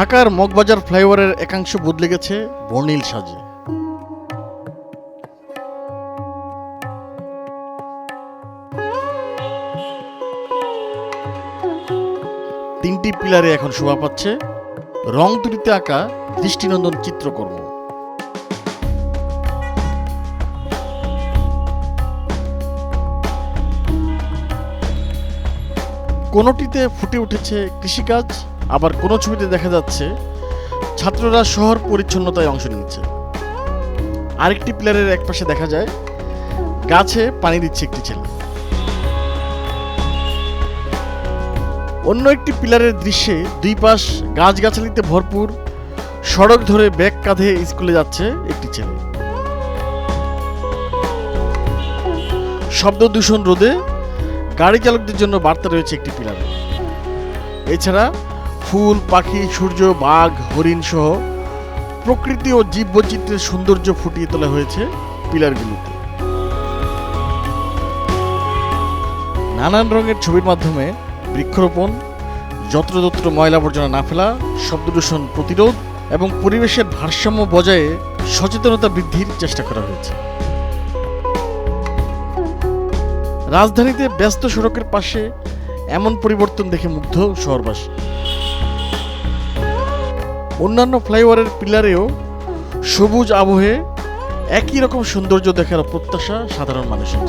ঢাকার মগবাজার ফ্লাইওভারের একাংশ বদলে গেছে বর্ণিল সাজে। তিনটি পিলারে এখন শোভা পাচ্ছে রং তুলিতে আঁকা দৃষ্টিনন্দন চিত্রকর্ম। কোনোটিতে ফুটে উঠেছে কৃষিকাজ আবার কোনো ছবিতে দেখা যাচ্ছে, ছাত্ররা শহর পরিচ্ছন্নতায় অংশ নিচ্ছে। আরেকটি পিলারের একপাশে দেখা যায়, গাছে পানি দিচ্ছে একটি ছেলে। অন্য একটি পিলারের দৃশ্যে দুই পাশ গাছগাছালিতে ভরপুর সড়ক ধরে ব্যাগ কাঁধে স্কুলে যাচ্ছে একটি ছেলে। শব্দ দূষণ রোধে গাড়ি চালকদের জন্য বার্তা রয়েছে একটি পিলারে। এছাড়া ফুল, পাখি, সূর্য, বাঘ, হরিণ সহ প্রকৃতি ও জীববৈচিত্র্যের সৌন্দর্য ফুটিয়ে তোলা হয়েছে পিলারগুলোতে। নানান রঙের ছবির মাধ্যমে বৃক্ষরোপণ, যত্রতত্র ময়লা আবর্জনা না ফেলা, শব্দ দূষণ প্রতিরোধ এবং পরিবেশের ভারসাম্য বজায়ে সচেতনতা বৃদ্ধির চেষ্টা করা হয়েছে। রাজধানীতে ব্যস্ত সড়কের পাশে এমন পরিবর্তন দেখে মুগ্ধ শহরবাসী। অন্যান্য ফ্লাইওভারের পিলারেও সবুজ আবহে একই রকম সৌন্দর্য দেখার প্রত্যাশা সাধারণ মানুষের।